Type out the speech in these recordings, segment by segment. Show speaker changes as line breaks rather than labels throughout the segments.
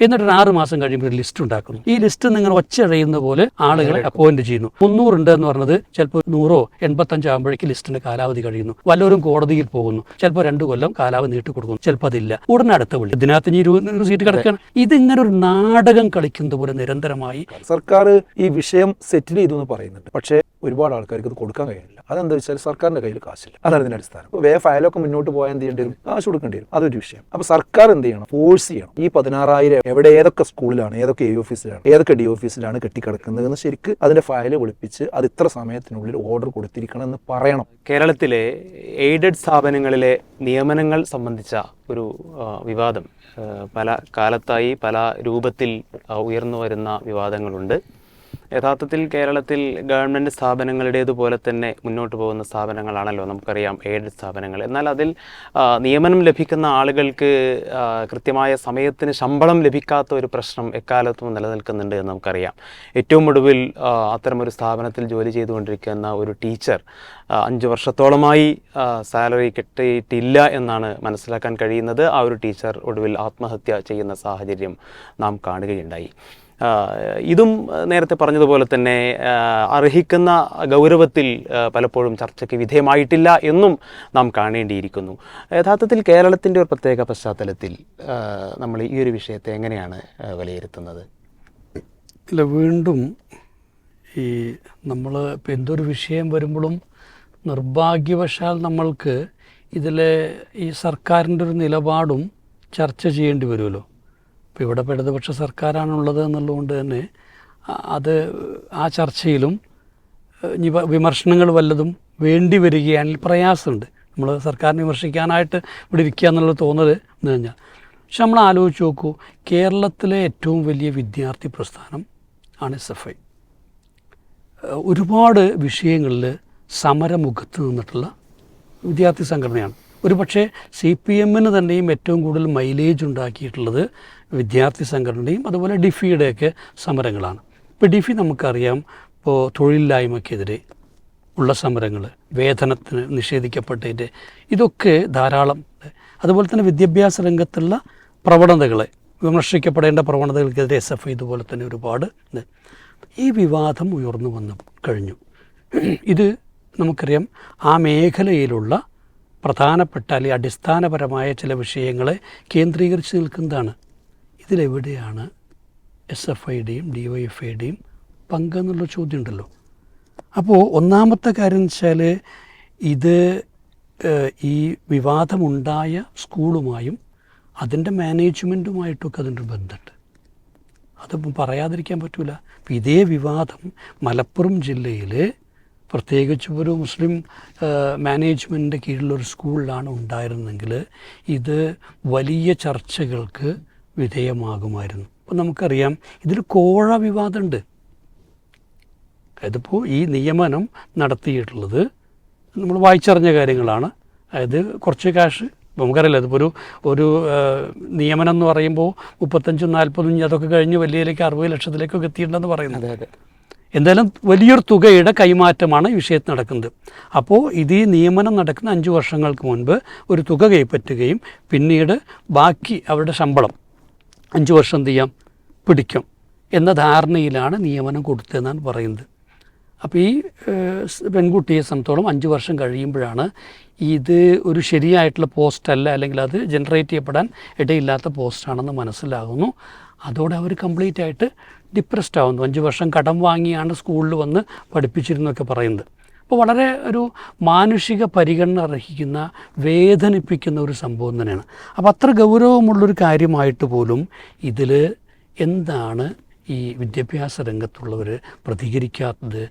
എന്നിട്ട് ഒരു ആറ് മാസം കഴിയുമ്പോൾ ഒരു ലിസ്റ്റ് ഉണ്ടാക്കുന്നു. ഈ ലിസ്റ്റ് നിങ്ങൾ ഒച്ചഴയുന്ന പോലെ ആളുകളെ അപ്പോയിന്റ് ചെയ്യുന്നു. മുന്നൂറുണ്ട് എന്ന് പറഞ്ഞത് ചിലപ്പോൾ നൂറോ എൺപത്തഞ്ചോ ആകുമ്പോഴേക്ക് ലിസ്റ്റിന്റെ കാലാവധി കഴിയുന്നു. വല്ലവരും കോടതിയിൽ പോകുന്നു. ചിലപ്പോൾ രണ്ട് കൊല്ലം കാലാവധി നീട്ടി കൊടുക്കുന്നു. ചിലപ്പോൾ അതില്ല. ഉടനെ അടുത്ത വിളി. ഇതിനകത്ത് ഇനി ഇരുപത് സീറ്റ് കിടക്കുകയാണ്. ഇതിങ്ങനെ ഒരു നാടകം കളിക്കുന്നത് പോലെ നിരന്തരമായി
സർക്കാർ ഈ വിഷയം സെറ്റിൽ ചെയ്തു എന്ന് പറയുന്നുണ്ട്. പക്ഷേ ഒരുപാട് ആൾക്കാർക്ക് ഇത് കൊടുക്കാൻ കഴിയില്ല അതെന്താ വെച്ചാൽ സർക്കാരിന്റെ കയ്യിൽ കാശില്ല. അതാണ് ഇതിന്റെ അടിസ്ഥാനം. വേ ഫയലൊക്കെ മുന്നോട്ട് പോയാൽ എന്ത് ചെയ്യേണ്ടി വരും? കാശ് കൊടുക്കേണ്ടി വരും. അതൊരു വിഷയം. അപ്പൊ സർക്കാർ എന്ത് ചെയ്യണം? ഫോഴ്സ് ചെയ്യണം. ഈ പതിനാറായിരം എവിടെ ഏതൊക്കെ സ്കൂളിലാണ് ഏതൊക്കെ എ ഓഫീസിലാണ് ഏതൊക്കെ ഡി ഓഫീസിലാണ് കെട്ടിക്കിടക്കുന്നത് എന്ന് ശരിക്ക് അതിന്റെ ഫയൽ വിളിപ്പിച്ച് അത് ഇത്ര സമയത്തിനുള്ളിൽ ഓർഡർ കൊടുത്തിരിക്കണം എന്ന് പറയണം.
കേരളത്തിലെ എയ്ഡഡ് സ്ഥാപനങ്ങളിലെ നിയമനങ്ങൾ സംബന്ധിച്ച ഒരു വിവാദം പല കാലത്തായി പല രൂപത്തിൽ ഉയർന്നു വരുന്ന വിവാദങ്ങളുണ്ട്. യഥാർത്ഥത്തിൽ കേരളത്തിൽ ഗവൺമെന്റ് സ്ഥാപനങ്ങളുടേതുപോലെ തന്നെ മുന്നോട്ട് പോകുന്ന സ്ഥാപനങ്ങളാണല്ലോ നമുക്കറിയാം എയ്ഡഡ് സ്ഥാപനങ്ങൾ. എന്നാൽ അതിൽ നിയമനം ലഭിക്കുന്ന ആളുകൾക്ക് കൃത്യമായ സമയത്തിന് ശമ്പളം ലഭിക്കാത്ത ഒരു പ്രശ്നം എക്കാലത്തും നിലനിൽക്കുന്നുണ്ട് എന്ന് നമുക്കറിയാം. ഏറ്റവും ഒടുവിൽ അത്തരമൊരു സ്ഥാപനത്തിൽ ജോലി ചെയ്തുകൊണ്ടിരിക്കുന്ന ഒരു ടീച്ചർ അഞ്ച് വർഷത്തോളമായി സാലറി കിട്ടിയിട്ടില്ല എന്നാണ് മനസ്സിലാക്കാൻ കഴിയുന്നത്. ആ ഒരു ടീച്ചർ ഒടുവിൽ ആത്മഹത്യ ചെയ്യുന്ന സാഹചര്യം നാം കാണുകയുണ്ടായി. ഇതും നേരത്തെ പറഞ്ഞതുപോലെ തന്നെ അർഹിക്കുന്ന ഗൗരവത്തിൽ പലപ്പോഴും ചർച്ചയ്ക്ക് വിധേയമായിട്ടില്ല എന്നും നാം കാണേണ്ടിയിരിക്കുന്നു. യഥാർത്ഥത്തിൽ കേരളത്തിന്റെ ഒരു പ്രത്യേക പശ്ചാത്തലത്തിൽ നമ്മൾ ഈ ഒരു വിഷയത്തെ എങ്ങനെയാണ് വിലയിരുത്തുന്നത്?
ഇല്ല വീണ്ടും ഈ നമ്മൾ ഇപ്പം എന്തൊരു വിഷയം വരുമ്പോഴും നിർഭാഗ്യവശാൽ നമ്മൾക്ക് ഇതിലെ ഈ സർക്കാരിന്റെ ഒരു നിലപാടും ചർച്ച ചെയ്യേണ്ടി വരുമല്ലോ. ഇപ്പോൾ ഇവിടെ ഇടതുപക്ഷ സർക്കാരാണുള്ളത് എന്നുള്ളതുകൊണ്ട് തന്നെ അത് ആ ചർച്ചയിലും വിമർശനങ്ങൾ വല്ലതും വേണ്ടി വരികയാണെങ്കിൽ പ്രയാസമുണ്ട്. നമ്മൾ സർക്കാരിനെ വിമർശിക്കാനായിട്ട് ഇവിടെ ഇരിക്കുക എന്നുള്ള തോന്നൽ എന്ന് കഴിഞ്ഞാൽ പക്ഷെ നമ്മൾ ആലോചിച്ച് നോക്കൂ കേരളത്തിലെ ഏറ്റവും വലിയ വിദ്യാർത്ഥി പ്രസ്ഥാനം ആണ് എസ് എഫ് ഐ. ഒരുപാട് വിഷയങ്ങളിൽ സമരമുഖത്ത് നിന്നിട്ടുള്ള വിദ്യാർത്ഥി സംഘടനയാണ്. ഒരു പക്ഷേ സി പി എമ്മിന് തന്നെയും ഏറ്റവും കൂടുതൽ മൈലേജ് ഉണ്ടാക്കിയിട്ടുള്ളത് വിദ്യാർത്ഥി സംഘടനയും അതുപോലെ ഡിഫിയുടെയൊക്കെ സമരങ്ങളാണ്. ഇപ്പോൾ ഡിഫി നമുക്കറിയാം ഇപ്പോൾ തൊഴിലില്ലായ്മയ്ക്കെതിരെ ഉള്ള സമരങ്ങൾ വേതനത്തിന് നിഷേധിക്കപ്പെട്ടതിന്റെ ഇതൊക്കെ ധാരാളം. അതുപോലെ തന്നെ വിദ്യാഭ്യാസ രംഗത്തുള്ള പ്രവണതകളെ വിമർശിക്കപ്പെടേണ്ട പ്രവണതകൾക്കെതിരെ എസ് എഫ് ഇതുപോലെ തന്നെ ഒരുപാട് ഈ വിവാദം ഉയർന്നു വന്നു കഴിഞ്ഞു. ഇത് നമുക്കറിയാം ആ മേഖലയിലുള്ള പ്രധാനപ്പെട്ട അല്ലെങ്കിൽ അടിസ്ഥാനപരമായ ചില വിഷയങ്ങളെ കേന്ദ്രീകരിച്ച് നിൽക്കുന്നതാണ് ഇതിലെവിടെയാണ് എസ് എഫ് ഐയുടെയും ഡി വൈ എഫ് ഐയുടെയും പങ്കെന്നുള്ള ചോദ്യം ഉണ്ടല്ലോ അപ്പോൾ ഒന്നാമത്തെ കാര്യം വെച്ചാൽ ഇത് ഈ വിവാദമുണ്ടായ സ്കൂളുമായും അതിന്റെ മാനേജ്മെന്റുമായിട്ടൊക്കെ അതിന്റെ ഒരു ബന്ധമുണ്ട്. അതിപ്പം പറയാതിരിക്കാൻ പറ്റില്ല അപ്പം ഇതേ വിവാദം മലപ്പുറം ജില്ലയിൽ പ്രത്യേകിച്ച് ഒരു മുസ്ലിം മാനേജ്മെന്റിന്റെ കീഴിലൊരു സ്കൂളിലാണ് ഉണ്ടായിരുന്നെങ്കിൽ ഇത് വലിയ ചർച്ചകൾക്ക് വിധേയമാകുമായിരുന്നു. അപ്പോൾ നമുക്കറിയാം ഇതിൽ കോഴ വിവാദമുണ്ട് അതിപ്പോൾ ഈ നിയമനം നടത്തിയിട്ടുള്ളത് നമ്മൾ വായിച്ചറിഞ്ഞ കാര്യങ്ങളാണ്. അതായത് കുറച്ച് കാശ് നമുക്കറിയില്ല അതിപ്പോൾ ഒരു ഒരു നിയമനം എന്ന് പറയുമ്പോൾ മുപ്പത്തഞ്ചും നാൽപ്പതും അതൊക്കെ കഴിഞ്ഞ് വലിയതിലേക്ക് അറുപത് ലക്ഷത്തിലേക്കൊക്കെ എത്തിയിട്ടുണ്ടെന്ന് പറയുന്നത് എന്തായാലും വലിയൊരു തുകയുടെ കൈമാറ്റമാണ് ഈ വിഷയത്തിൽ നടക്കുന്നത്. അപ്പോൾ ഇത് ഈ നിയമനം നടക്കുന്ന അഞ്ച് വർഷങ്ങൾക്ക് മുൻപ് ഒരു തുക കൈപ്പറ്റുകയും പിന്നീട് ബാക്കി അവരുടെ ശമ്പളം അഞ്ച് വർഷം എന്ത് ചെയ്യാം? പിടിക്കും. എന്ന ധാരണയിലാണ് നിയമനം കൊടുത്തതെന്നാണ് പറയുന്നത്. അപ്പോൾ ഈ പെൺകുട്ടിയെ സംബന്ധിച്ചോളം അഞ്ച് വർഷം കഴിയുമ്പോഴാണ് ഇത് ഒരു ശരിയായിട്ടുള്ള പോസ്റ്റ് അല്ല അല്ലെങ്കിൽ അത് ജനറേറ്റ് ചെയ്യപ്പെടാൻ ഇടയില്ലാത്ത പോസ്റ്റാണെന്ന് മനസ്സിലാകുന്നു. അതോടെ അവർ കംപ്ലീറ്റ് ആയിട്ട് ഡിപ്രസ്ഡ് ആവുന്നു. അഞ്ച് വർഷം കടം വാങ്ങിയാണ് സ്കൂളിൽ വന്ന് പഠിപ്പിച്ചിരുന്നൊക്കെ പറയുന്നത്. അപ്പോൾ വളരെ ഒരു മാനുഷിക പരിഗണന അർഹിക്കുന്ന വേദനിപ്പിക്കുന്ന ഒരു സംഭവം തന്നെയാണ്. അപ്പോൾ അത്ര ഗൗരവമുള്ളൊരു കാര്യമായിട്ട് പോലും ഇതിൽ എന്താണ് ഈ വിദ്യാഭ്യാസ രംഗത്തുള്ളവർ പ്രതികരിക്കാത്തത്?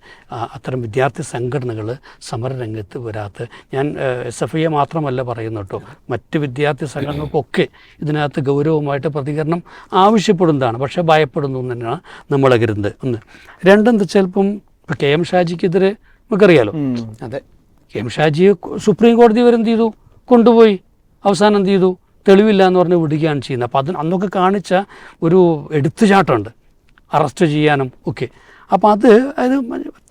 അത്തരം വിദ്യാർത്ഥി സംഘടനകൾ സമരരംഗത്ത് വരാത്ത. ഞാൻ എസ് എഫ് ഐയെ മാത്രമല്ല പറയുന്നു കേട്ടോ. മറ്റ് വിദ്യാർത്ഥി സംഘടനകൾക്കൊക്കെ ഇതിനകത്ത് ഗൗരവമായിട്ട് പ്രതികരണം ആവശ്യപ്പെടുന്നതാണ്. പക്ഷേ ഭയപ്പെടുന്നു എന്ന് തന്നെയാണ് നമ്മളകരുത് ഒന്ന്. രണ്ടെന്താ ചിലപ്പം ഇപ്പം കെ എം ഷാജിക്കെതിരെ നമുക്കറിയാലോ.
അതെ.
എം ഷാജിയെ സുപ്രീം കോടതി വരെ എന്ത് ചെയ്തു? കൊണ്ടുപോയി. അവസാനം എന്ത് ചെയ്തു? തെളിവില്ല എന്ന് പറഞ്ഞ് വിടുകയാണ് ചെയ്യുന്നത്. അപ്പോൾ അതിന് അന്നൊക്കെ കാണിച്ച ഒരു എടുത്തുചാട്ടമുണ്ട്. അറസ്റ്റ് ചെയ്യാനും ഒക്കെ. അപ്പോൾ അത് അത്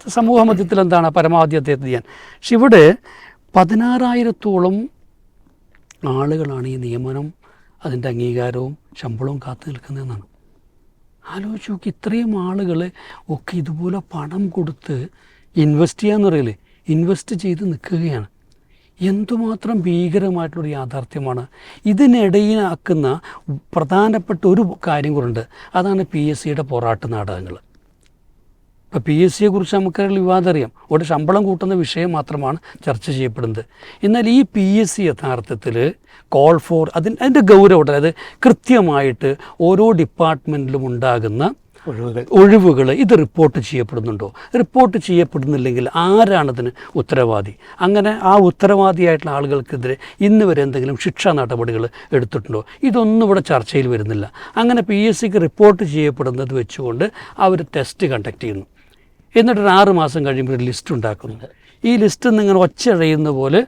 സമൂഹ മധ്യത്തിൽ എന്താണ്? പരമാവധി അദ്ദേഹത്തെ ചെയ്യാൻ. പക്ഷെ ഇവിടെ പതിനാറായിരത്തോളം ആളുകളാണ് ഈ നിയമനം അതിന്റെ അംഗീകാരവും ശമ്പളവും കാത്തു നിൽക്കുന്നതെന്നാണ് ആലോചിച്ച് നോക്കി ഇത്രയും ആളുകൾ ഒക്കെ ഇതുപോലെ പണം കൊടുത്ത് ഇൻവെസ്റ്റ് ചെയ്യാന്ന് പറയില്ലേ ഇൻവെസ്റ്റ് ചെയ്ത് നിൽക്കുകയാണ്. എന്തുമാത്രം ഭീകരമായിട്ടുള്ളൊരു യാഥാർത്ഥ്യമാണ്. ഇതിനിടയിലാക്കുന്ന പ്രധാനപ്പെട്ട ഒരു കാര്യം കൂടെ അതാണ് പി എസ് സിയുടെ പോരാട്ട നാടകങ്ങൾ. ഇപ്പോൾ പി എസ് സിയെ കുറിച്ച് നമുക്കറിയാം വിവാദം അറിയാം. ഒരു ശമ്പളം കൂട്ടുന്ന വിഷയം മാത്രമാണ് ചർച്ച ചെയ്യപ്പെടുന്നത്. എന്നാൽ ഈ പി എസ് സി യഥാർത്ഥത്തിൽ കോൾ ഫോർ അതിന് അതിന്റെ ഗൗരവം അതായത് കൃത്യമായിട്ട് ഓരോ ഡിപ്പാർട്ട്മെന്റിലും ഉണ്ടാകുന്ന
ഒഴിവുകൾ
ഒഴിവുകൾ ഇത് റിപ്പോർട്ട് ചെയ്യപ്പെടുന്നുണ്ടോ? റിപ്പോർട്ട് ചെയ്യപ്പെടുന്നില്ലെങ്കിൽ ആരാണതിന് ഉത്തരവാദി? അങ്ങനെ ആ ഉത്തരവാദിയായിട്ടുള്ള ആളുകൾക്കെതിരെ ഇന്ന് വരെ എന്തെങ്കിലും ശിക്ഷാ നടപടികൾ എടുത്തിട്ടുണ്ടോ? ഇതൊന്നും ഇവിടെ ചർച്ചയിൽ വരുന്നില്ല. അങ്ങനെ പി എസ് സിക്ക് റിപ്പോർട്ട് ചെയ്യപ്പെടുന്നത് വെച്ചുകൊണ്ട് അവർ ടെസ്റ്റ് കണ്ടക്ട് ചെയ്യുന്നു. എന്നിട്ടൊരു ആറ് മാസം കഴിയുമ്പോൾ ഒരു ലിസ്റ്റ് ഉണ്ടാക്കുന്നുണ്ട് ഈ ലിസ്റ്റ് നിങ്ങൾ ഒച്ചഴയുന്ന പോലെ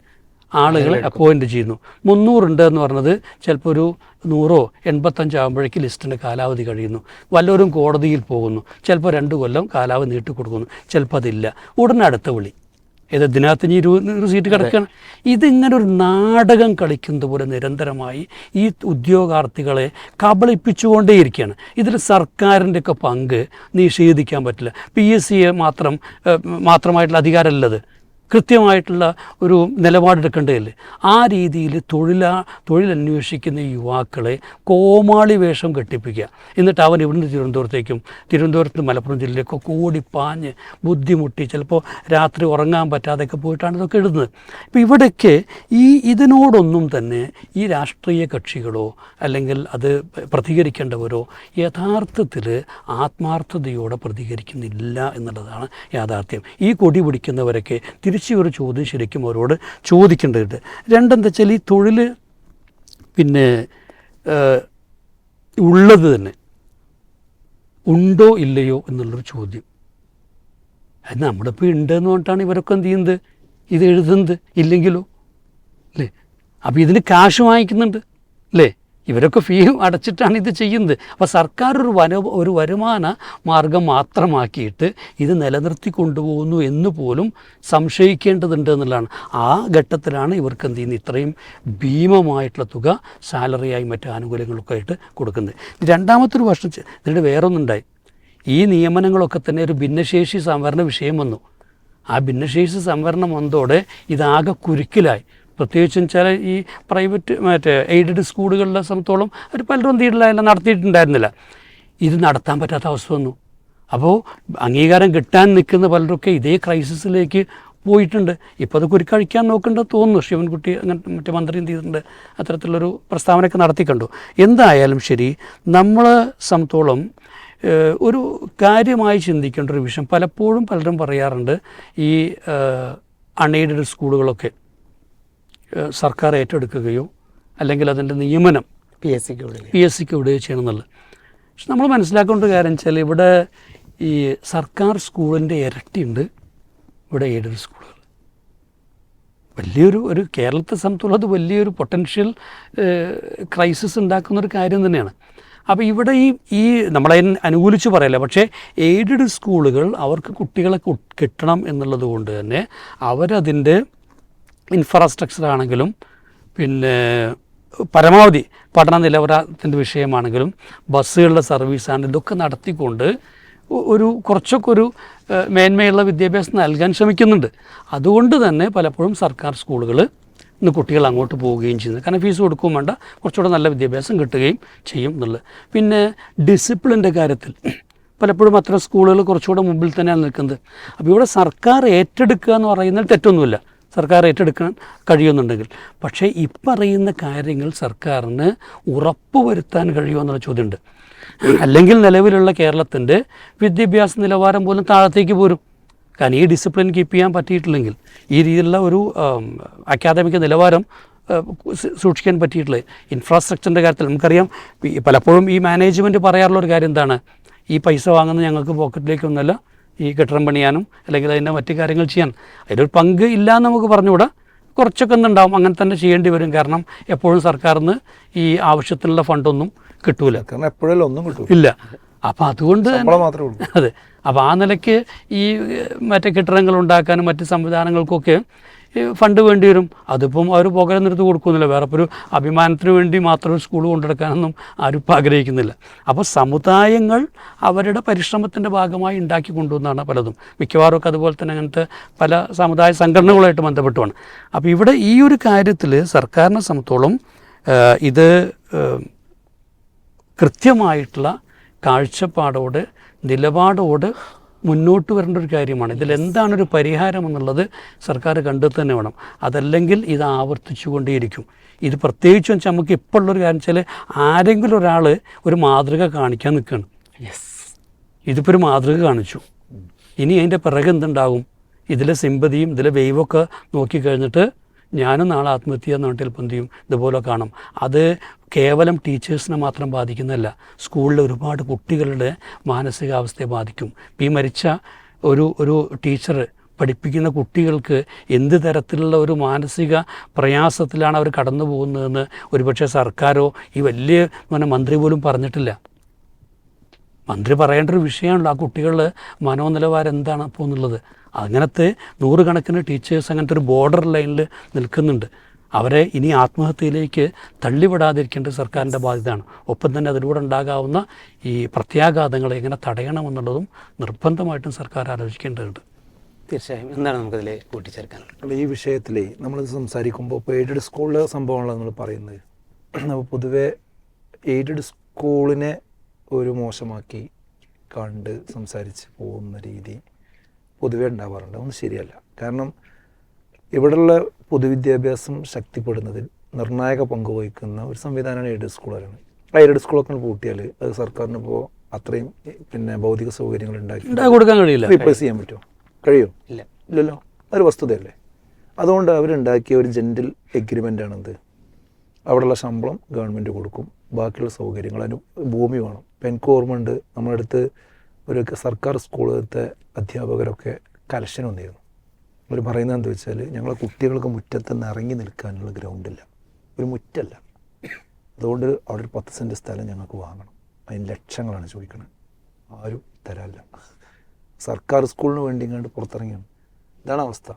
ആളുകളെ അപ്പോയിന്റ് ചെയ്യുന്നു. മുന്നൂറുണ്ട് എന്ന് പറഞ്ഞത് ചിലപ്പോൾ ഒരു നൂറോ എൺപത്തഞ്ചാകുമ്പോഴേക്ക് ലിസ്റ്റിന്റെ കാലാവധി കഴിയുന്നു. വല്ലവരും കോടതിയിൽ പോകുന്നു. ചിലപ്പോൾ രണ്ട് കൊല്ലം കാലാവധി നീട്ടി കൊടുക്കുന്നു. ചിലപ്പോൾ അതില്ല. ഉടനെ അടുത്ത വിളി. ഏത് ഇതിനകത്ത് ഇനി ഇരുപത് സീറ്റ് കിടക്കുകയാണ് ഇതിങ്ങനെ ഒരു നാടകം കളിക്കുന്നത് പോലെ നിരന്തരമായി ഈ ഉദ്യോഗാർത്ഥികളെ കബളിപ്പിച്ചുകൊണ്ടേയിരിക്കുകയാണ്. ഇതിൽ സർക്കാരിന്റെ ഒക്കെ പങ്ക് നിഷേധിക്കാൻ പറ്റില്ല. പി എസ് സിയെ മാത്രം മാത്രമായിട്ടുള്ള അധികാരമല്ലത്. കൃത്യമായിട്ടുള്ള ഒരു നിലപാടെടുക്കേണ്ടതല്ലേ? ആ രീതിയിൽ തൊഴിലാ തൊഴിലന്വേഷിക്കുന്ന യുവാക്കളെ കോമാളി വേഷം കെട്ടിപ്പിക്കുക. എന്നിട്ട് അവൻ ഇവിടുന്ന് തിരുവനന്തപുരത്തേക്കും തിരുവനന്തപുരത്ത് മലപ്പുറം ജില്ലയിലേക്കൊക്കെ പാഞ്ഞ് ബുദ്ധിമുട്ടി ചിലപ്പോൾ രാത്രി ഉറങ്ങാൻ പറ്റാതെയൊക്കെ പോയിട്ടാണ് ഇതൊക്കെ ഇടുന്നത്. ഇപ്പോൾ ഇവിടേക്ക് ഈ ഇതിനോടൊന്നും തന്നെ ഈ രാഷ്ട്രീയ കക്ഷികളോ അല്ലെങ്കിൽ അത് പ്രതികരിക്കേണ്ടവരോ യഥാർത്ഥത്തിൽ ആത്മാർത്ഥതയോടെ പ്രതികരിക്കുന്നില്ല എന്നുള്ളതാണ് യാഥാർത്ഥ്യം. ഈ കൊടി പിടിക്കുന്നവരൊക്കെ തിരിച്ചു ഒരു ചോദ്യം ശരിക്കും അവരോട് ചോദിക്കേണ്ടതുണ്ട്. രണ്ടെന്താ വെച്ചാൽ ഈ തൊഴിൽ പിന്നെ ഉള്ളത് തന്നെ ഉണ്ടോ ഇല്ലയോ എന്നുള്ളൊരു ചോദ്യം. അത് നമ്മളിപ്പോൾ ഉണ്ടെന്ന് പറഞ്ഞിട്ടാണ് ഇവരൊക്കെ എന്ത് ചെയ്യുന്നത്? ഇത് എഴുതുന്നത് ഇല്ലെങ്കിലോ? അല്ലേ? അപ്പോൾ ഇതിന് കാശ് വാങ്ങിക്കുന്നുണ്ട്. അല്ലേ? ഇവരൊക്കെ ഫീ അടച്ചിട്ടാണ് ഇത് ചെയ്യുന്നത്. അപ്പോൾ സർക്കാർ ഒരു വന ഒരു വരുമാന മാർഗം മാത്രമാക്കിയിട്ട് ഇത് നിലനിർത്തി കൊണ്ടുപോകുന്നു എന്ന് പോലും സംശയിക്കേണ്ടതുണ്ട് എന്നുള്ളതാണ്. ആ ഘട്ടത്തിലാണ് ഇവർക്ക് എന്ത് ചെയ്യുന്നത്? ഇത്രയും ഭീമമായിട്ടുള്ള തുക സാലറിയായി മറ്റ് ആനുകൂല്യങ്ങളൊക്കെ ആയിട്ട് കൊടുക്കുന്നത്. രണ്ടാമത്തെ ഒരു വർഷം ഇതിന്റെ വേറൊന്നുണ്ടായി. ഈ നിയമനങ്ങളൊക്കെ തന്നെ ഒരു ഭിന്നശേഷി സംവരണ വിഷയം വന്നു. ആ ഭിന്നശേഷി സംവരണം വന്നതോടെ ഇതാകെ കുരുക്കിലായി. പ്രത്യേകിച്ചും വെച്ചാൽ ഈ പ്രൈവറ്റ് മറ്റേ എയ്ഡഡ് സ്കൂളുകളിലെ സംബന്ധിച്ചോളം അവർ പലരും തീരില്ല നടത്തിയിട്ടുണ്ടായിരുന്നില്ല. ഇത് നടത്താൻ പറ്റാത്ത അവസ്ഥ വന്നു. അപ്പോൾ അംഗീകാരം കിട്ടാൻ നിൽക്കുന്ന പലരൊക്കെ ഇതേ ക്രൈസിസിലേക്ക് പോയിട്ടുണ്ട്. ഇപ്പോൾ അത് കുരുക്കഴിക്കാൻ നോക്കേണ്ടത് തോന്നുന്നു. ശിവൻകുട്ടി അങ്ങനെ മറ്റേ മന്ത്രി എന്ത് ചെയ്തിട്ടുണ്ട് അത്തരത്തിലുള്ളൊരു പ്രസ്താവനയൊക്കെ നടത്തിക്കണ്ടു എന്തായാലും ശരി നമ്മൾ സംബന്ധിച്ചോളം ഒരു കാര്യമായി ചിന്തിക്കേണ്ട ഒരു വിഷയം പലപ്പോഴും പലരും പറയാറുണ്ട് ഈ അൺഎയ്ഡഡ് സ്കൂളുകളൊക്കെ. സർക്കാർ ഏറ്റെടുക്കുകയോ അല്ലെങ്കിൽ അതിന്റെ നിയമനം
പി എസ് സിക്ക് വിടുകയോ
പി എസ് സിക്ക് വിടുകയോ ചെയ്യണം എന്നുള്ളത്. പക്ഷെ നമ്മൾ മനസ്സിലാക്കേണ്ട കാര്യം വെച്ചാൽ ഇവിടെ ഈ സർക്കാർ സ്കൂളിന്റെ ഇരട്ടിയുണ്ട് ഇവിടെ എയ്ഡഡ് സ്കൂളുകൾ. വലിയൊരു ഒരു കേരളത്തെ സംബന്ധിച്ചുള്ളത് വലിയൊരു പൊട്ടൻഷ്യൽ ക്രൈസിസ് ഉണ്ടാക്കുന്ന ഒരു കാര്യം തന്നെയാണ്. അപ്പോൾ ഇവിടെ ഈ ഈ നമ്മളെ അനുകൂലിച്ച് പറയല്ല പക്ഷേ എയ്ഡഡ് സ്കൂളുകൾ അവർക്ക് കുട്ടികളെ കിട്ടണം എന്നുള്ളത് കൊണ്ട് തന്നെ അവരതിന്റെ ഇൻഫ്രാസ്ട്രക്ചർ ആണെങ്കിലും പിന്നെ പരമാവധി പഠന നിലവാരത്തിന്റെ വിഷയമാണെങ്കിലും ബസ്സുകളുടെ സർവീസാണ് ഇതൊക്കെ നടത്തിക്കൊണ്ട് ഒരു കുറച്ചൊക്കെ ഒരു മേന്മയുള്ള വിദ്യാഭ്യാസം നൽകാൻ ശ്രമിക്കുന്നുണ്ട്. അതുകൊണ്ട് തന്നെ പലപ്പോഴും സർക്കാർ സ്കൂളുകൾ ഇന്ന് കുട്ടികൾ അങ്ങോട്ട് പോവുകയും ചെയ്യുന്നത് കാരണം ഫീസ് കൊടുക്കുകയും വേണ്ട കുറച്ചുകൂടെ നല്ല വിദ്യാഭ്യാസം കിട്ടുകയും ചെയ്യും എന്നുള്ളത്. പിന്നെ ഡിസിപ്ലിന്റെ കാര്യത്തിൽ പലപ്പോഴും അത്തരം സ്കൂളുകൾ കുറച്ചുകൂടെ മുമ്പിൽ തന്നെയാണ് നിൽക്കുന്നത്. അപ്പോൾ ഇവിടെ സർക്കാർ ഏറ്റെടുക്കുക എന്ന് പറയുന്നത് തെറ്റൊന്നുമില്ല. സർക്കാർ ഏറ്റെടുക്കാൻ കഴിയുന്നുണ്ടെങ്കിൽ. പക്ഷേ ഇപ്പറയുന്ന പറയുന്ന കാര്യങ്ങൾ സർക്കാരിന് ഉറപ്പുവരുത്താൻ കഴിയുമോ എന്നുള്ള ചോദ്യമുണ്ട്. അല്ലെങ്കിൽ നിലവിലുള്ള കേരളത്തിന്റെ വിദ്യാഭ്യാസ നിലവാരം പോലും താഴത്തേക്ക് പോരും. കാരണം ഈ ഡിസിപ്ലിൻ കീപ്പ് ചെയ്യാൻ പറ്റിയിട്ടില്ലെങ്കിൽ ഈ രീതിയിലുള്ള ഒരു അക്കാദമിക നിലവാരം സൂക്ഷിക്കാൻ പറ്റിയിട്ടുള്ളത് ഇൻഫ്രാസ്ട്രക്ചറിന്റെ കാര്യത്തിൽ നമുക്കറിയാം പലപ്പോഴും ഈ മാനേജ്മെന്റ് പറയാറുള്ള ഒരു കാര്യം എന്താണ്? ഈ പൈസ വാങ്ങുന്നത് ഞങ്ങൾക്ക് പോക്കറ്റിലേക്കൊന്നുമല്ല ഈ കെട്ടിടം പണിയാനും അല്ലെങ്കിൽ അതിന്റെ മറ്റു കാര്യങ്ങൾ ചെയ്യാൻ അതിലൊരു പങ്ക് ഇല്ല എന്ന് നമുക്ക് പറഞ്ഞുകൂടാ. കുറച്ചൊക്കെ ഒന്നുണ്ടാവും അങ്ങനെ തന്നെ ചെയ്യേണ്ടി വരും. കാരണം എപ്പോഴും സർക്കാരിൽ നിന്ന് ഈ ആവശ്യത്തിനുള്ള ഫണ്ടൊന്നും കിട്ടൂല.
കാരണം എപ്പോഴും ഒന്നും കിട്ടും
ഇല്ല. അപ്പം അതുകൊണ്ട് അതെ. അപ്പോൾ ആ നിലയ്ക്ക് ഈ മറ്റു കെട്ടിടങ്ങൾ ഉണ്ടാക്കാനും മറ്റ് സംവിധാനങ്ങൾക്കൊക്കെ ഫണ്ട് വേണ്ടി വരും. അതിപ്പം അവർ പുകരുന്നെടുത്ത് കൊടുക്കുന്നില്ല. വേറെ ഒരു അഭിമാനത്തിന് വേണ്ടി മാത്രം ഒരു സ്കൂൾ കൊണ്ടെടുക്കാനൊന്നും ആരും ആഗ്രഹിക്കുന്നില്ല. അപ്പോൾ സമുദായങ്ങൾ അവരുടെ പരിശ്രമത്തിന്റെ ഭാഗമായി ഉണ്ടാക്കി കൊണ്ടുവന്നാണ് പലതും. മിക്കവാറും ഒക്കെ അതുപോലെ തന്നെ അങ്ങനത്തെ പല സമുദായ സംഘടനകളുമായിട്ട് ബന്ധപ്പെട്ടുമാണ്. അപ്പോൾ ഇവിടെ ഈ ഒരു കാര്യത്തിൽ സർക്കാരിനെ സംബന്ധിച്ചോളം ഇത് കൃത്യമായിട്ടുള്ള കാഴ്ചപ്പാടോട് നിലപാടോട് മുന്നോട്ട് വരേണ്ട ഒരു കാര്യമാണ്. ഇതിൽ എന്താണ് ഒരു പരിഹാരം എന്നുള്ളത് സർക്കാർ കണ്ടെത്തു തന്നെ വേണം. അതല്ലെങ്കിൽ ഇത് ആവർത്തിച്ചു കൊണ്ടേയിരിക്കും. ഇത് പ്രത്യേകിച്ച് വെച്ചാൽ നമുക്ക് ഇപ്പോൾ ഉള്ളൊരു കാര്യം വെച്ചാൽ ആരെങ്കിലും ഒരാൾ ഒരു മാതൃക കാണിക്കാൻ നിൽക്കുകയാണ്.
യെസ്
ഇതിപ്പോൾ ഒരു മാതൃക കാണിച്ചു. ഇനി അതിന്റെ പിറകെ എന്തുണ്ടാകും? ഇതിലെ സിമ്പതിയും ഇതിലെ വെയ്വൊക്കെ നോക്കിക്കഴിഞ്ഞിട്ട് ഞാനും നാളെ ആത്മഹത്യ ചെയ്യുന്ന നാട്ടിൽ എന്ത് ചെയ്യും? ഇതുപോലെ കാണും. അത് കേവലം ടീച്ചേഴ്സിനെ മാത്രം ബാധിക്കുന്നതല്ല സ്കൂളിലെ ഒരുപാട് കുട്ടികളുടെ മാനസികാവസ്ഥയെ ബാധിക്കും. ഈ മരിച്ച ഒരു ഒരു ടീച്ചർ പഠിപ്പിക്കുന്ന കുട്ടികൾക്ക് എന്ത് തരത്തിലുള്ള ഒരു മാനസിക പ്രയാസത്തിലാണ് അവർ കടന്നു പോകുന്നതെന്ന് ഒരുപക്ഷെ സർക്കാരോ ഈ വലിയ മന്ത്രി പോലും പറഞ്ഞിട്ടില്ല. മന്ത്രി പറയേണ്ട ഒരു വിഷയമാണല്ലോ ആ കുട്ടികളുടെ മനോനിലവാരം എന്താണ് അപ്പോൾ എന്നുള്ളത്. അങ്ങനത്തെ നൂറുകണക്കിന് ടീച്ചേഴ്സ് അങ്ങനത്തെ ഒരു ബോർഡർ ലൈനിൽ നിൽക്കുന്നുണ്ട്. അവരെ ഇനി ആത്മഹത്യയിലേക്ക് തള്ളിവിടാതിരിക്കേണ്ട സർക്കാരിന്റെ ബാധ്യതയാണ്. ഒപ്പം തന്നെ അതിലൂടെ ഉണ്ടാകാവുന്ന ഈ പ്രത്യാഘാതങ്ങളെ എങ്ങനെ തടയണമെന്നുള്ളതും നിർബന്ധമായിട്ടും സർക്കാർ ആലോചിക്കേണ്ടതുണ്ട്.
തീർച്ചയായും. എന്താണ് നമുക്കതിൽ
കൂട്ടിച്ചേർക്കാൻ ഈ വിഷയത്തിൽ നമ്മൾ സംസാരിക്കുമ്പോൾ ഇപ്പോൾ എയ്ഡഡ് സ്കൂളിലെ സംഭവങ്ങളാണ് നമ്മൾ പറയുന്നത്. അപ്പോൾ പൊതുവെ എയ്ഡഡ് സ്കൂളിനെ ഒരു മോശമാക്കി കണ്ട് സംസാരിച്ച് പോകുന്ന രീതി പൊതുവെ ഉണ്ടാവാറുണ്ട്. അതൊന്നും ശരിയല്ല. കാരണം ഇവിടെയുള്ള പൊതുവിദ്യാഭ്യാസം ശക്തിപ്പെടുന്നതിൽ നിർണായക പങ്ക് വഹിക്കുന്ന ഒരു സംവിധാനമാണ് എയ്ഡഡ് സ്കൂളുകളാണ് ആ എയ്ഡഡ് സ്കൂളൊക്കെ പൂട്ടിയാൽ അത് സർക്കാരിന് ഇപ്പോൾ അത്രയും പിന്നെ ഭൗതിക സൗകര്യങ്ങൾ ഉണ്ടാക്കി
കൊടുക്കാൻ കഴിയില്ല.
റീപ്ലേസ് ചെയ്യാൻ പറ്റുമോ? കഴിയും?
ഇല്ല.
ഇല്ലല്ലോ. അതൊരു വസ്തുതയല്ലേ? അതുകൊണ്ട് അവരുണ്ടാക്കിയ ഒരു ജെന്റിൽ എഗ്രിമെന്റ് ആണെന്ത്? അവിടെയുള്ള ശമ്പളം ഗവൺമെന്റ് കൊടുക്കും. ബാക്കിയുള്ള സൗകര്യങ്ങൾ അതിന് ഭൂമി വേണം. ഇപ്പം ഓർമ്മ ഓർമ്മയുണ്ട് നമ്മളടുത്ത് ഒരു സർക്കാർ സ്കൂളിലത്തെ അധ്യാപകരൊക്കെ കലക്ഷൻ വന്നിരുന്നു. അവർ പറയുന്നത് എന്താ വെച്ചാൽ ഞങ്ങളെ കുട്ടികൾക്ക് മുറ്റത്ത് നിന്ന് ഇറങ്ങി നിൽക്കാനുള്ള ഗ്രൗണ്ടില്ല. ഒരു മുറ്റല്ല. അതുകൊണ്ട് അവിടെ ഒരു പത്ത് സെന്റ് സ്ഥലം ഞങ്ങൾക്ക് വാങ്ങണം. അതിന് ലക്ഷങ്ങളാണ് ചോദിക്കുന്നത് ആരും തരാനില്ല. സർക്കാർ സ്കൂളിന് വേണ്ടി ഇങ്ങോട്ട് പുറത്തിറങ്ങിയാണ്. ഇതാണ് അവസ്ഥ.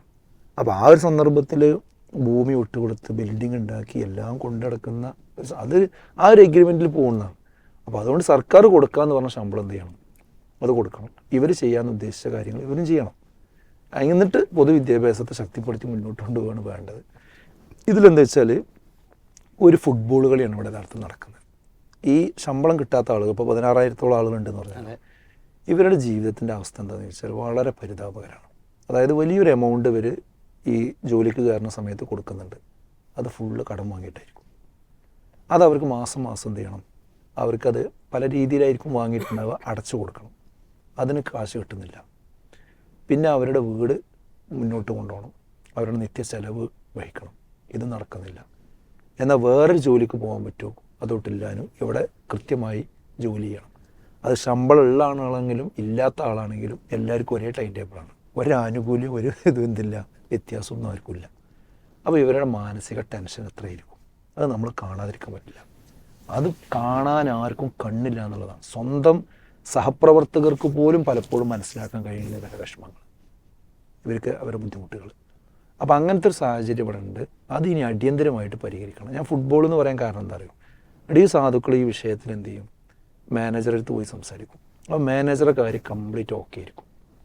അപ്പോൾ ആ ഒരു സന്ദർഭത്തിൽ ഭൂമി വിട്ടുകൊടുത്ത് ബിൽഡിംഗ് ഉണ്ടാക്കി എല്ലാം കൊണ്ടുനടക്കുന്ന അത് ആ ഒരു എഗ്രിമെന്റിൽ പോകുന്നതാണ്. അപ്പോൾ അതുകൊണ്ട് സർക്കാർ കൊടുക്കാന്ന് പറഞ്ഞ ശമ്പളം എന്ത് ചെയ്യണം? അത് കൊടുക്കണം. ഇവർ ചെയ്യാൻ ഉദ്ദേശിച്ച കാര്യങ്ങൾ ഇവരും ചെയ്യണം. എന്നിട്ട് പൊതുവിദ്യാഭ്യാസത്തെ ശക്തിപ്പെടുത്തി മുന്നോട്ട് കൊണ്ടുപോവാണ് വേണ്ടത്. ഇതിലെന്താ വെച്ചാൽ ഒരു ഫുട്ബോൾ കളിയാണ് ഇവിടെ യഥാർത്ഥം നടക്കുന്നത്. ഈ ശമ്പളം കിട്ടാത്ത ആളുകൾ ഇപ്പോൾ പതിനാറായിരത്തോളം ആളുകളുണ്ടെന്ന് പറഞ്ഞാൽ ഇവരുടെ ജീവിതത്തിന്റെ അവസ്ഥ എന്താണെന്ന് വെച്ചാൽ വളരെ പരിതാപകരമാണ് അതായത് വലിയൊരു എമൗണ്ട് ഇവർ ഈ ജോലിക്ക് കയറുന്ന സമയത്ത് കൊടുക്കുന്നുണ്ട്. അത് ഫുള്ള് കടം വാങ്ങിയിട്ടായിരിക്കും. അത് അവർക്ക് മാസം മാസം എന്ത് ചെയ്യണം? അവർക്കത് പല രീതിയിലായിരിക്കും വാങ്ങിയിട്ടുണ്ടാവുക അടച്ചു കൊടുക്കണം. അതിന് കാശ് കിട്ടുന്നില്ല. പിന്നെ അവരുടെ വീട് മുന്നോട്ട് കൊണ്ടുപോകണം. അവരുടെ നിത്യ ചെലവ് വഹിക്കണം. ഇത് നടക്കുന്നില്ല. എന്നാൽ വേറൊരു ജോലിക്ക് പോകാൻ പറ്റുമോ? അതൊട്ടില്ലാനും ഇവിടെ കൃത്യമായി ജോലി ചെയ്യണം. അത് ശമ്പളമുള്ള ആളാണെങ്കിലും ഇല്ലാത്ത ആളാണെങ്കിലും എല്ലാവർക്കും ഒരേ ടൈം ടേബിളാണ് ഒരാനുകൂല്യം ഒരു ഇതും എന്തില്ല വ്യത്യാസമൊന്നും ആർക്കുമില്ല. അപ്പോൾ ഇവരുടെ മാനസിക ടെൻഷൻ എത്രയായിരിക്കും? അത് നമ്മൾ കാണാതിരിക്കാൻ പറ്റില്ല. അത് കാണാൻ ആർക്കും കണ്ണില്ല എന്നുള്ളതാണ്. സ്വന്തം സഹപ്രവർത്തകർക്ക് പോലും പലപ്പോഴും മനസ്സിലാക്കാൻ കഴിയുന്ന ഇവരുടെ വിഷമങ്ങൾ. ഇവർക്ക് അവരുടെ ബുദ്ധിമുട്ടുകൾ. അപ്പോൾ അങ്ങനത്തെ ഒരു സാഹചര്യം ഇവിടെ ഉണ്ട്. അത് ഇനി അടിയന്തരമായിട്ട് പരിഹരിക്കണം. ഞാൻ ഫുട്ബോൾ എന്ന് പറയാൻ കാരണം എന്താ അറിയും? ഇടീ സാധുക്കൾ ഈ വിഷയത്തിൽ എന്ത് ചെയ്യും? മാനേജറെ അടുത്ത് പോയി സംസാരിക്കും. അപ്പോൾ മാനേജറെ കാര്യം കംപ്ലീറ്റ് ഓക്കെ ആയിരിക്കും.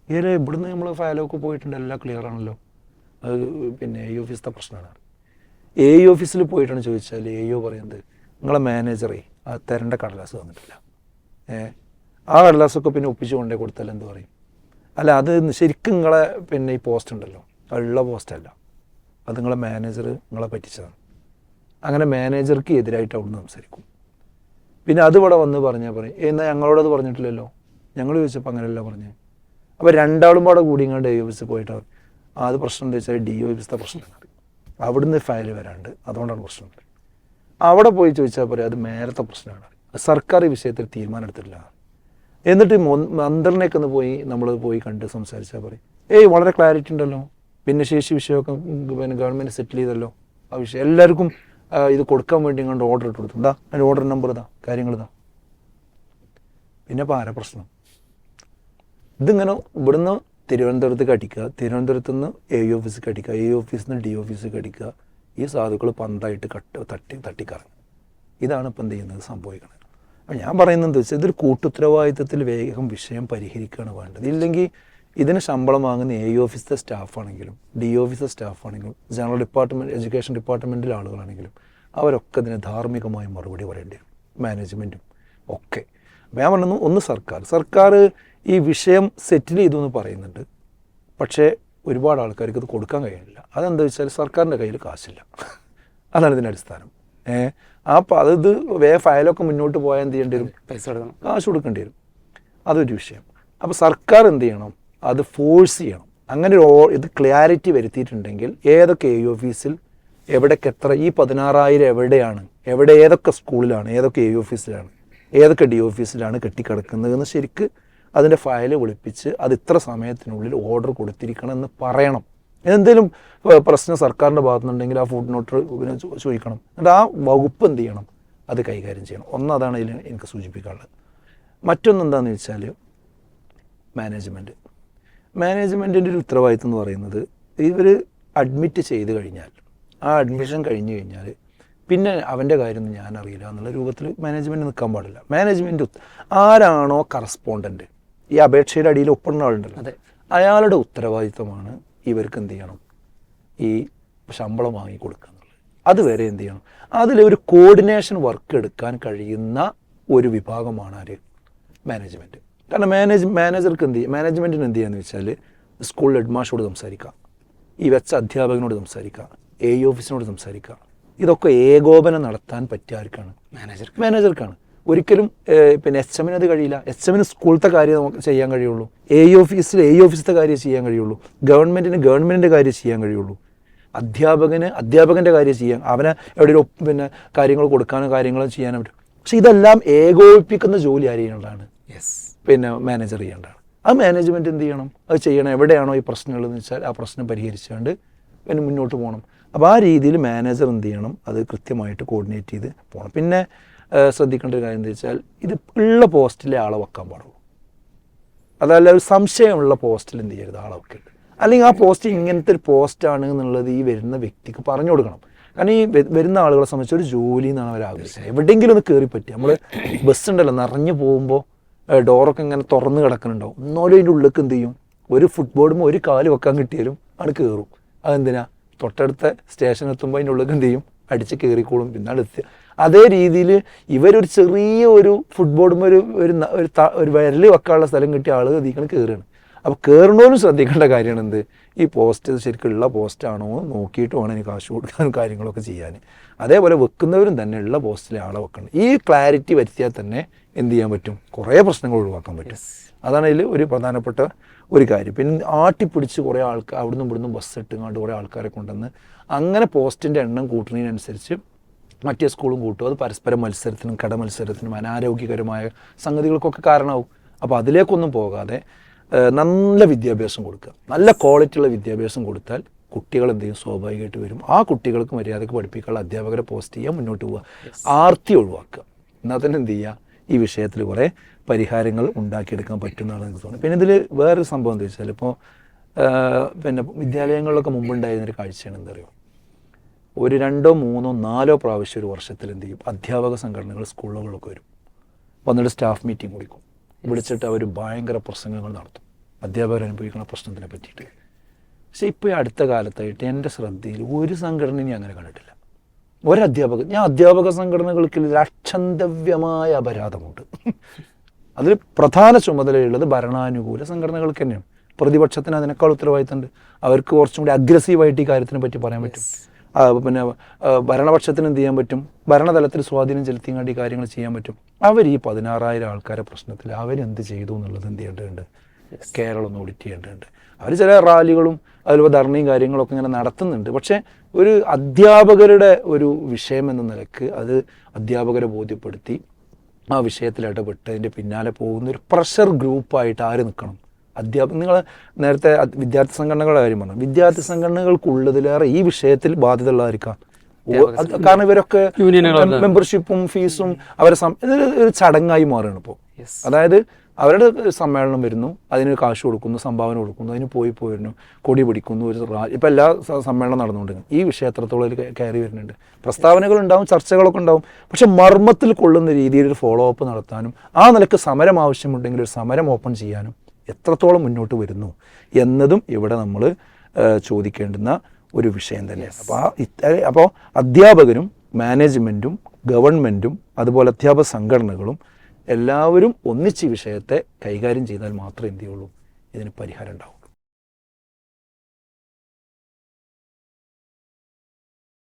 ഇതിൽ ഇവിടുന്ന് നമ്മൾ ഫയലൊക്കെ പോയിട്ടുണ്ട്. എല്ലാം ക്ലിയർ ആണല്ലോ. അത് പിന്നെ എ ഓഫീസിലെ പ്രശ്നമാണ്. എ ഓഫീസിൽ പോയിട്ടാണ് ചോദിച്ചാൽ എ ഒ പറയുന്നത് നിങ്ങളെ മാനേജറെ തരേണ്ട കടലാസ് തന്നിട്ടില്ല. ഏ ആ കടലാസൊക്കെ പിന്നെ ഒപ്പിച്ച് കൊണ്ടേ കൊടുത്താൽ എന്ത് പറയും? അല്ല അത് ശരിക്കും നിങ്ങളെ പിന്നെ ഈ പോസ്റ്റ് ഉണ്ടല്ലോ. ഉള്ള പോസ്റ്റല്ല അത് നിങ്ങളെ മാനേജർ നിങ്ങളെ പറ്റിച്ചതാണ്. അങ്ങനെ മാനേജർക്ക് എതിരായിട്ട് അവിടുന്ന് സംസാരിക്കും. പിന്നെ അത് ഇവിടെ വന്ന് പറഞ്ഞാൽ പറയും എന്നാൽ ഞങ്ങളോടത് പറഞ്ഞിട്ടില്ലല്ലോ? ഞങ്ങൾ ചോദിച്ചപ്പോൾ അങ്ങനെയല്ല പറഞ്ഞത് അപ്പോൾ രണ്ടാളും പാടെ കൂടി ഇങ്ങനെ ഡി ഓഫീസിൽ പോയിട്ട് ആ അത് പ്രശ്നം എന്താ വെച്ചാൽ ഡി ഓഫീസിലെ പ്രശ്നം അവിടുന്ന് ഫയൽ വരാണ്ട്. അതുകൊണ്ടാണ് പ്രശ്നം. അവിടെ പോയി ചോദിച്ചാൽ പറയും അത് മേലത്തെ പ്രശ്നമാണ്. സർക്കാർ വിഷയത്തിൽ തീരുമാനം എടുത്തിട്ടില്ല. എന്നിട്ട് ഈ ഒന്ന് പോയി നമ്മൾ പോയി കണ്ട് സംസാരിച്ചാൽ പറയും ഏയ് വളരെ ക്ലാരിറ്റി ഉണ്ടല്ലോ. ഭിന്നശേഷി വിഷയമൊക്കെ പിന്നെ ഗവൺമെന്റ് സെറ്റിൽ ചെയ്തല്ലോ. ആ വിഷയം എല്ലാവർക്കും ഇത് കൊടുക്കാൻ വേണ്ടി കണ്ട് ഓർഡർ ഇട്ട് കൊടുത്തു. എന്താ അതിന്റെ ഓർഡർ നമ്പർ ഇതാ കാര്യങ്ങൾ ഇതാ. പിന്നെ പാര പ്രശ്നം? ഇതിങ്ങനെ ഇവിടുന്ന് തിരുവനന്തപുരത്തേക്ക് അടിക്കുക തിരുവനന്തപുരത്ത് നിന്ന് എ ഓഫീസിലേക്ക് അടിക്കുക എ ഓഫീസിൽ നിന്ന് ഡി ഓഫീസിലേക്ക് അടിക്കുക ഈ സാധുക്കൾ പന്തായിട്ട് കട്ട് തട്ടി തട്ടിക്കറങ്ങും. ഇതാണ് ഇപ്പം എന്ത് ചെയ്യുന്നത് സംഭവിക്കുന്നത് അപ്പം ഞാൻ പറയുന്നത് എന്താ വെച്ചാൽ ഇതൊരു കൂട്ടുത്തരവാദിത്തത്തിൽ വേഗം വിഷയം പരിഹരിക്കുകയാണ് വേണ്ടത്. ഇല്ലെങ്കിൽ ഇതിന് ശമ്പളം വാങ്ങുന്ന എ ഓഫീസിലെ സ്റ്റാഫാണെങ്കിലും ഡി ഓഫീസിലെ സ്റ്റാഫാണെങ്കിലും ജനറൽ ഡിപ്പാർട്ട്മെന്റ് എഡ്യൂക്കേഷൻ ഡിപ്പാർട്ട്മെന്റിലെ ആളുകളാണെങ്കിലും അവരൊക്കെ ഇതിന് ധാർമ്മികമായി മറുപടി പറയേണ്ടി വരും. മാനേജ്മെന്റും ഒക്കെ. ഞാൻ പറഞ്ഞു ഒന്ന് സർക്കാർ. സർക്കാർ ഈ വിഷയം സെറ്റിൽ ചെയ്തു എന്ന് പറയുന്നുണ്ട്. പക്ഷേ ഒരുപാട് ആൾക്കാർക്ക് ഇത് കൊടുക്കാൻ കഴിയുന്നില്ല. അതെന്താ വെച്ചാൽ സർക്കാരിന്റെ കയ്യിൽ കാശില്ല. അതാണ് ഇതിന്റെ അടിസ്ഥാനം. ഏഹ് ആ പ- അത് ഇത് വേ ഫയലൊക്കെ മുന്നോട്ട് പോയാൽ എന്ത് ചെയ്യേണ്ടി വരും?
പൈസ കൊടുക്കണം.
കാശ് കൊടുക്കേണ്ടി വരും. അതൊരു വിഷയം. അപ്പോൾ സർക്കാർ എന്ത് ചെയ്യണം? അത് ഫോഴ്സ് ചെയ്യണം. അങ്ങനെ ഒരു ഇത് ക്ലാരിറ്റി വരുത്തിയിട്ടുണ്ടെങ്കിൽ ഏതൊക്കെ എ ഓഫീസിൽ എവിടേക്ക് എത്ര ഈ പതിനാറായിരം എവിടെയാണ്? എവിടെ ഏതൊക്കെ സ്കൂളിലാണ്? ഏതൊക്കെ എ ഓഫീസിലാണ് ഏതൊക്കെ ഡി ഓഫീസിലാണ് കെട്ടിക്കിടക്കുന്നത് എന്ന് ശരിക്ക് അതിന്റെ ഫയൽ വിളിപ്പിച്ച് അത് ഇത്ര സമയത്തിനുള്ളിൽ ഓർഡർ കൊടുത്തിരിക്കണം എന്ന് പറയണം. എന്തെങ്കിലും പ്രശ്നം സർക്കാരിന്റെ ഭാഗത്തുനിന്നുണ്ടെങ്കിൽ ആ ഫുഡ് നോട്ട് പിന്നെ ചോദിക്കണം. എന്നിട്ട് ആ വകുപ്പ് എന്ത് ചെയ്യണം? അത് കൈകാര്യം ചെയ്യണം. ഒന്ന് അതാണ് ഇതിൽ എനിക്ക് സൂചിപ്പിക്കാനുള്ളത്. മറ്റൊന്ന് എന്താണെന്ന് വെച്ചാൽ മാനേജ്മെന്റ് മാനേജ്മെന്റിന്റെ ഒരു ഉത്തരവാദിത്വം എന്ന് പറയുന്നത് ഇവർ അഡ്മിറ്റ് ചെയ്ത് കഴിഞ്ഞാൽ ആ അഡ്മിഷൻ കഴിഞ്ഞ് കഴിഞ്ഞാൽ പിന്നെ അവന്റെ കാര്യമൊന്നും ഞാൻ അറിയില്ല എന്നുള്ള രൂപത്തിൽ മാനേജ്മെന്റ് നിൽക്കാൻ പാടില്ല. മാനേജ്മെന്റ് ആരാണോ കറസ്പോണ്ടന്റ് ഈ അപേക്ഷയുടെ അടിയിൽ ഒപ്പിടുന്ന ആളുണ്ടല്ലോ.
അതെ.
അയാളുടെ ഉത്തരവാദിത്തമാണ് ഇവർക്ക് എന്ത് ചെയ്യണം? ഈ ശമ്പളം വാങ്ങി കൊടുക്കുക എന്നുള്ളത്. അതുവരെ എന്ത് ചെയ്യണം? അതിൽ ഒരു കോർഡിനേഷൻ വർക്ക് എടുക്കാൻ കഴിയുന്ന ഒരു വിഭാഗമാണ് ആര്? മാനേജ്മെന്റ് കാരണം മാനേജ് മാനേജർക്ക് എന്ത് ചെയ്യും മാനേജ്മെന്റിന് എന്ത് ചെയ്യാന്ന് വെച്ചാൽ സ്കൂൾ ഹെഡ് മാഷോട് സംസാരിക്കാം ഈ വെച്ച അധ്യാപകനോട് സംസാരിക്കാം എ ഓഫീസിനോട് സംസാരിക്കാം ഇതൊക്കെ ഏകോപനം നടത്താൻ പറ്റിയ ആർക്കാണ്?
മാനേജർ
മാനേജർക്കാണ് ഒരിക്കലും പിന്നെ എച്ച് എമ്മിന് അത് കഴിയില്ല. എച്ച് എമ്മിന് സ്കൂളത്തെ കാര്യം നമുക്ക് ചെയ്യാൻ കഴിയുള്ളൂ. എ ഓഫീസിൽ എ ഓഫീസത്തെ കാര്യം ചെയ്യാൻ കഴിയുള്ളൂ. ഗവൺമെന്റിന് ഗവൺമെന്റിന്റെ കാര്യം ചെയ്യാൻ കഴിയുള്ളൂ. അധ്യാപകന് അധ്യാപകന്റെ കാര്യം ചെയ്യാൻ അവനെ എവിടെയും പിന്നെ കാര്യങ്ങൾ കൊടുക്കാനും കാര്യങ്ങളും ചെയ്യാനും പറ്റും. പക്ഷെ ഇതെല്ലാം ഏകോപിപ്പിക്കുന്ന ജോലി ആര് ചെയ്യേണ്ടതാണ്?
യെസ്
പിന്നെ മാനേജർ ചെയ്യേണ്ടതാണ്. ആ മാനേജ്മെന്റ് എന്ത് ചെയ്യണം? അത് ചെയ്യണം. എവിടെയാണോ ഈ പ്രശ്നങ്ങൾ എന്ന് വെച്ചാൽ ആ പ്രശ്നം പരിഹരിച്ചുകൊണ്ട് പിന്നെ മുന്നോട്ട് പോകണം. അപ്പോൾ ആ രീതിയിൽ മാനേജർ എന്ത് ചെയ്യണം? അത് കൃത്യമായിട്ട് കോർഡിനേറ്റ് ചെയ്ത് പോകണം. പിന്നെ ശ്രദ്ധിക്കേണ്ട ഒരു കാര്യം എന്താ വെച്ചാൽ ഇത് ഉള്ള പോസ്റ്റിലെ ആളെ വെക്കാൻ പാടുള്ളൂ. അതല്ല ഒരു സംശയമുള്ള പോസ്റ്റിൽ എന്ത് ചെയ്യരുത്? ആളെ വെക്കരുത്. അല്ലെങ്കിൽ ആ പോസ്റ്റ് ഇങ്ങനത്തെ ഒരു പോസ്റ്റാണ് എന്നുള്ളത് ഈ വരുന്ന വ്യക്തിക്ക് പറഞ്ഞു കൊടുക്കണം. കാരണം ഈ വരുന്ന ആളുകളെ സംബന്ധിച്ച് ഒരു ജോലി എന്നാണ് അവർ ആഗ്രഹിച്ചത്. എവിടെയെങ്കിലും ഒന്ന് കയറി പറ്റി നമ്മൾ ബസ് ഉണ്ടല്ലോ നിറഞ്ഞു പോകുമ്പോൾ ഡോറൊക്കെ ഇങ്ങനെ തുറന്ന് കിടക്കുന്നുണ്ടാവും. എന്നാലും അതിന്റെ ഉള്ളിലേക്ക് എന്ത് ചെയ്യും? ഒരു ഫുട്ബോളും ഒരു കാൽ വെക്കാൻ കിട്ടിയാലും ആണ് കയറും അതെന്തിനാ? തൊട്ടടുത്ത സ്റ്റേഷൻ അതിന്റെ ഉള്ളിലേക്ക് എന്ത് ചെയ്യും? അടിച്ച് കയറിക്കോളും പിന്നെ അടുത്ത് അതേ രീതിയിൽ ഇവരൊരു ചെറിയ ഒരു ഫുട്ബോളും ഒരു ഒരു ഒരു വിരൽ വെക്കാനുള്ള സ്ഥലം കിട്ടിയ ആൾ അതിക്കണം കയറുകയാണ് അപ്പോൾ കയറണോലും ശ്രദ്ധിക്കേണ്ട കാര്യമാണ് എന്ത്? ഈ പോസ്റ്റ് ശരിക്കുള്ള പോസ്റ്റാണോ എന്ന് നോക്കിയിട്ട് വേണം എനിക്ക് കാശ് കൊടുക്കാനും കാര്യങ്ങളൊക്കെ ചെയ്യാൻ അതേപോലെ വെക്കുന്നവരും തന്നെ ഉള്ള പോസ്റ്റിലെ ആളെ വെക്കണം. ഈ ക്ലാരിറ്റി വരുത്തിയാൽ തന്നെ എന്ത് ചെയ്യാൻ പറ്റും? കുറേ പ്രശ്നങ്ങൾ ഒഴിവാക്കാൻ പറ്റും. അതാണ് അതിൽ ഒരു പ്രധാനപ്പെട്ട ഒരു കാര്യം. പിന്നെ ആട്ടിപ്പിടിച്ച് കുറേ ആൾക്കാർ അവിടുന്ന് ഇവിടുന്ന് ബസ് ഇട്ടുകൊണ്ട് കുറേ ആൾക്കാരെ കൊണ്ടുവന്ന് അങ്ങനെ പോസ്റ്റിന്റെ എണ്ണം കൂട്ടുന്നതിനനുസരിച്ച് മറ്റേ സ്കൂളും കൂട്ടും. അത് പരസ്പര മത്സരത്തിനും കട മത്സരത്തിനും അനാരോഗ്യകരമായ സംഗതികൾക്കൊക്കെ കാരണമാവും. അപ്പോൾ അതിലേക്കൊന്നും പോകാതെ നല്ല വിദ്യാഭ്യാസം കൊടുക്കുക. നല്ല ക്വാളിറ്റിയുള്ള വിദ്യാഭ്യാസം കൊടുത്താൽ കുട്ടികൾ എന്ത് ചെയ്യും? സ്വാഭാവികമായിട്ട് വരും. ആ കുട്ടികൾക്ക് മര്യാദയ്ക്ക് പഠിപ്പിക്കാനുള്ള അധ്യാപകരെ പോസ്റ്റ് ചെയ്യാൻ മുന്നോട്ട് പോവുക. ആർത്തി ഒഴിവാക്കുക. എന്നാൽ തന്നെ എന്ത് ചെയ്യുക? ഈ വിഷയത്തിൽ കുറേ പരിഹാരങ്ങൾ ഉണ്ടാക്കിയെടുക്കാൻ പറ്റുന്നതാണ് എനിക്ക് തോന്നുന്നത്. പിന്നെ ഇതിൽ വേറൊരു സംഭവം എന്താ വെച്ചാൽ ഇപ്പോൾ പിന്നെ വിദ്യാലയങ്ങളിലൊക്കെ മുമ്പുണ്ടായിരുന്നൊരു കാഴ്ചയാണ്. എന്താ പറയുക ഒരു രണ്ടോ മൂന്നോ നാലോ പ്രാവശ്യം ഒരു വർഷത്തിൽ എന്ത് ചെയ്യും? അധ്യാപക സംഘടനകൾ സ്കൂളുകളൊക്കെ വരും. വന്നിട്ട് സ്റ്റാഫ് മീറ്റിംഗ് വിളിക്കും. വിളിച്ചിട്ട് അവർ ഭയങ്കര പ്രസംഗങ്ങൾ നടത്തും. അധ്യാപകർ അനുഭവിക്കുന്ന പ്രശ്നത്തിനെ പറ്റിയിട്ട്. പക്ഷേ ഇപ്പോൾ അടുത്ത കാലത്തായിട്ട് എന്റെ ശ്രദ്ധയിൽ ഒരു സംഘടനയും ഞാൻ അങ്ങനെ കണ്ടിട്ടില്ല. ഒരധ്യാപകൻ ഞാൻ അധ്യാപക സംഘടനകൾക്ക് അക്ഷന്തവ്യമായ അപരാധമുണ്ട്. അതിൽ പ്രധാന ചുമതലയുള്ളത് ഭരണാനുകൂല സംഘടനകൾക്ക് തന്നെയാണ്. പ്രതിപക്ഷത്തിന് അതിനേക്കാൾ ഉത്തരവാദിത്തമുണ്ട്. അവർക്ക് കുറച്ചും കൂടി അഗ്രസീവായിട്ട് ഈ കാര്യത്തിനെ പറ്റി പറയാൻ പറ്റും. പിന്നെ ഭരണപക്ഷത്തിന് എന്ത് ചെയ്യാൻ പറ്റും? ഭരണതലത്തിൽ സ്വാധീനം ചെലുത്തിയാണ്ട് ഈ കാര്യങ്ങൾ ചെയ്യാൻ പറ്റും. അവർ ഈ പതിനാറായിരം ആൾക്കാരെ പ്രശ്നത്തിൽ അവരെന്ത് ചെയ്തു എന്നുള്ളത് എന്ത് ചെയ്യേണ്ടതുണ്ട്? കേരളം ഒന്ന് ഓഡിറ്റ് ചെയ്യേണ്ടതുണ്ട്. അവർ ചില റാലികളും അതുപോലെ ധർണയും കാര്യങ്ങളൊക്കെ ഇങ്ങനെ നടത്തുന്നുണ്ട്. പക്ഷേ ഒരു അധ്യാപകരുടെ ഒരു വിഷയം എന്ന നിലയ്ക്ക് അത് അധ്യാപകരെ ബോധ്യപ്പെടുത്തി ആ വിഷയത്തിൽ ഇടപെട്ട് അതിന്റെ പിന്നാലെ പോകുന്ന ഒരു പ്രഷർ ഗ്രൂപ്പായിട്ട് ആര് നിൽക്കണം? അധ്യാപക നിങ്ങൾ നേരത്തെ വിദ്യാർത്ഥി സംഘടനകളുടെ കാര്യം പറഞ്ഞു. വിദ്യാർത്ഥി സംഘടനകൾക്കുള്ളതിലേറെ ഈ വിഷയത്തിൽ ബാധ്യതയുള്ളതായിരിക്കാം ഉള്ളതായിരിക്കാം കാരണം ഇവരൊക്കെ മെമ്പർഷിപ്പും ഫീസും അവരെ ഇതൊരു ഒരു ചടങ്ങായി മാറുകയാണ് ഇപ്പോൾ അതായത് അവരുടെ സമ്മേളനം വരുന്നു അതിന് കാശ് കൊടുക്കുന്നു സംഭാവന കൊടുക്കുന്നു അതിന് പോയി പോയിരുന്നു കൊടി പിടിക്കുന്നു ഒരു ഇപ്പം എല്ലാ സമ്മേളനം നടന്നുകൊണ്ടിരിക്കുന്നു. ഈ വിഷയം എത്രത്തോളം കയറി വരുന്നുണ്ട്. പ്രസ്താവനകൾ ഉണ്ടാവും ചർച്ചകളൊക്കെ ഉണ്ടാവും. പക്ഷെ മർമ്മത്തിൽ കൊള്ളുന്ന രീതിയിൽ ഒരു ഫോളോ അപ്പ് നടത്താനും ആ നിലയ്ക്ക് സമരം ആവശ്യമുണ്ടെങ്കിൽ ഒരു സമരം ഓപ്പൺ ചെയ്യാനും എത്രത്തോളം മുന്നോട്ട് വരുന്നു എന്നതും ഇവിടെ നമ്മൾ ചോദിക്കേണ്ടുന്ന ഒരു വിഷയം തന്നെയാണ്. അപ്പോൾ അപ്പോൾ അധ്യാപകരും മാനേജ്മെന്റും ഗവൺമെന്റും അതുപോലെ അധ്യാപക സംഘടനകളും എല്ലാവരും ഒന്നിച്ച് ഈ വിഷയത്തെ കൈകാര്യം ചെയ്താൽ മാത്രമേ എന്ത് ചെയ്യുള്ളൂ? ഇതിന് പരിഹാരം ഉണ്ടാവും